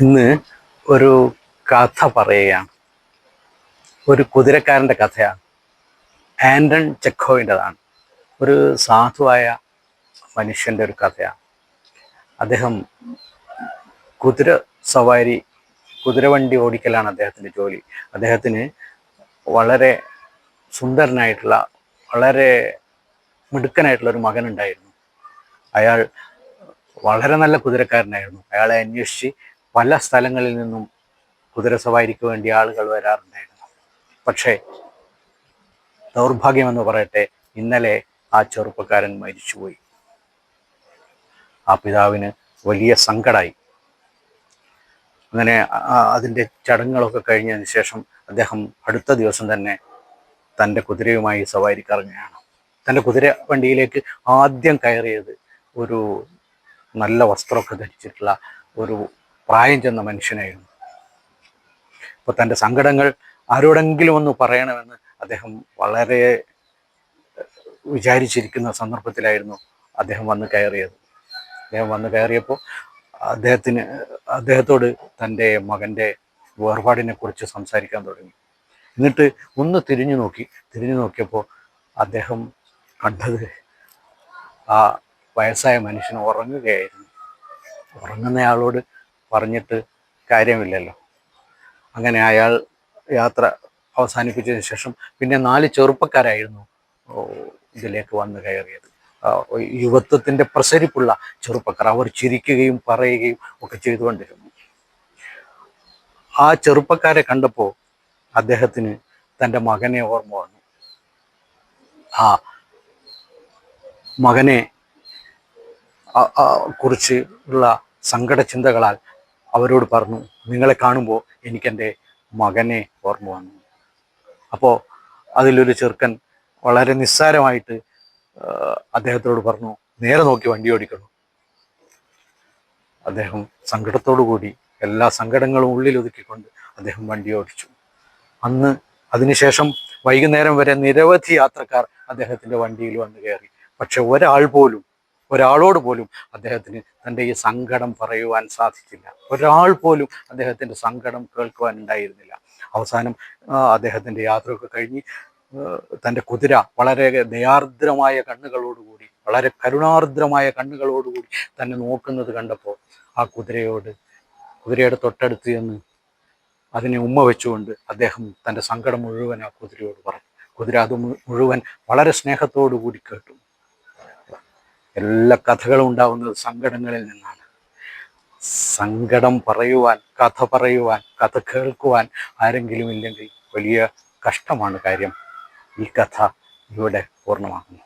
ഇന്ന് ഒരു കഥ പറയുകയാണ്. ഒരു കുതിരക്കാരന്റെ കഥയാണ്. ആൻഡൺ ചെക്കോവിന്റെതാണ് ഒരു സാധുവായ മനുഷ്യന്റെ ഒരു കഥയാണ്. അദ്ദേഹം കുതിര സവാരി കുതിരവണ്ടി ഓടിക്കലാണ് അദ്ദേഹത്തിന്റെ ജോലി. അദ്ദേഹത്തിന് വളരെ സുന്ദരനായിട്ടുള്ള വളരെ മിടുക്കനായിട്ടുള്ള ഒരു മകനുണ്ടായിരുന്നു. അയാൾ വളരെ നല്ല കുതിരക്കാരനായിരുന്നു. അയാളെ അന്വേഷിച്ച് പല സ്ഥലങ്ങളിൽ നിന്നും കുതിരസവാരിക്ക് വേണ്ടി ആളുകൾ വരാറുണ്ടായിരുന്നു. പക്ഷേ ദൗർഭാഗ്യമെന്ന് പറയട്ടെ ഇന്നലെ ആ ചെറുപ്പക്കാരൻ മരിച്ചുപോയി. ആ പിതാവിന് വലിയ സങ്കടമായി അങ്ങനെ അതിന്റെ ചടങ്ങുകളൊക്കെ കഴിഞ്ഞതിന് ശേഷം അദ്ദേഹം അടുത്ത ദിവസം തന്നെ തന്റെ കുതിരയുമായി സവാരിക്ക് ഇറങ്ങുകയാണ് തന്റെ കുതിര വണ്ടിയിലേക്ക് ആദ്യം കയറിയത് ഒരു നല്ല വസ്ത്രമൊക്കെ ധരിച്ചിട്ടുള്ള ഒരു പ്രായം ചെന്ന മനുഷ്യനായിരുന്നു. അപ്പോൾ തന്റെ സങ്കടങ്ങൾ ആരോടെങ്കിലും ഒന്ന് പറയണമെന്ന് അദ്ദേഹം വളരെ വിചാരിച്ചിരിക്കുന്ന സന്ദർഭത്തിലായിരുന്നു അദ്ദേഹം വന്ന് കയറിയത്. അദ്ദേഹം വന്ന് കയറിയപ്പോൾ അദ്ദേഹത്തിന് അദ്ദേഹത്തോട് തന്റെ മകന്റെ വേർപാടിനെ കുറിച്ച് സംസാരിക്കാൻ തുടങ്ങി. എന്നിട്ട് ഒന്ന് തിരിഞ്ഞു നോക്കി തിരിഞ്ഞു നോക്കിയപ്പോൾ അദ്ദേഹം കണ്ടത് ആ വയസ്സായ മനുഷ്യൻ ഉറങ്ങുകയായിരുന്നു. ഉറങ്ങുന്നയാളോട് പറഞ്ഞിട്ട് കാര്യമില്ലല്ലോ. അങ്ങനെ അയാൾ യാത്ര അവസാനിപ്പിച്ചതിന് ശേഷം പിന്നെ നാല് ചെറുപ്പക്കാരായിരുന്നു ഇതിലേക്ക് വന്ന് കയറിയത്. യുവത്വത്തിന്റെ പ്രസരിപ്പുള്ള ചെറുപ്പക്കാർ അവർ ചിരിക്കുകയും പറയുകയും ഒക്കെ ചെയ്തുകൊണ്ടിരുന്നു. ആ ചെറുപ്പക്കാരെ കണ്ടപ്പോൾ അദ്ദേഹത്തിന് തന്റെ മകനെ ഓർമ്മ വന്നു. ആ മകനെ കുറിച്ച് ഉള്ള സങ്കട ചിന്തകളാൽ അവരോട് പറഞ്ഞു നിങ്ങളെ കാണുമ്പോൾ എനിക്കെന്റെ മകനെ ഓർമ്മ വന്നു. അപ്പോൾ അതിലൊരു ചെറുക്കൻ വളരെ നിസ്സാരമായിട്ട് അദ്ദേഹത്തോട് പറഞ്ഞു നേരെ നോക്കി വണ്ടി ഓടിക്കണം? അദ്ദേഹം സങ്കടത്തോടു കൂടി എല്ലാ സങ്കടങ്ങളും ഉള്ളിൽ ഒതുക്കിക്കൊണ്ട് അദ്ദേഹം വണ്ടി ഓടിച്ചു. അന്ന് അതിനുശേഷം വൈകുന്നേരം വരെ നിരവധി യാത്രക്കാർ അദ്ദേഹത്തിന്റെ വണ്ടിയിൽ വന്ന് കയറി. പക്ഷെ ഒരാൾ പോലും ഒരാളോട് പോലും അദ്ദേഹത്തിന് തന്റെ ഈ സങ്കടം പറയുവാൻ സാധിച്ചില്ല. ഒരാൾ പോലും അദ്ദേഹത്തിന്റെ സങ്കടം കേൾക്കുവാൻ ഉണ്ടായിരുന്നില്ല. അവസാനം അദ്ദേഹത്തിന്റെ യാത്രയൊക്കെ കഴിഞ്ഞ് തന്റെ കുതിര വളരെ ദയാർദ്രമായ കണ്ണുകളോടുകൂടി വളരെ കരുണാർദ്രമായ കണ്ണുകളോടുകൂടി തന്നെ നോക്കുന്നത് കണ്ടപ്പോൾ ആ കുതിരയോട് കുതിരയുടെ തൊട്ടടുത്ത് ചെന്ന് അതിനെ ഉമ്മ വെച്ചുകൊണ്ട് അദ്ദേഹം തന്റെ സങ്കടം മുഴുവൻ ആ കുതിരയോട് പറഞ്ഞു. കുതിര അത് മുഴുവൻ വളരെ സ്നേഹത്തോടു കൂടി കേട്ടു. എല്ലാ കഥകളും ഉണ്ടാവുന്നത് സങ്കടങ്ങളിൽ നിന്നാണ്. സങ്കടം പറയുവാൻ കഥ പറയുവാൻ കഥ കേൾക്കുവാൻ ആരെങ്കിലും ഇല്ലെങ്കിൽ വലിയ കഷ്ടമാണ് കാര്യം. ഈ കഥ ഇവിടെ പൂർണമാകുന്നു.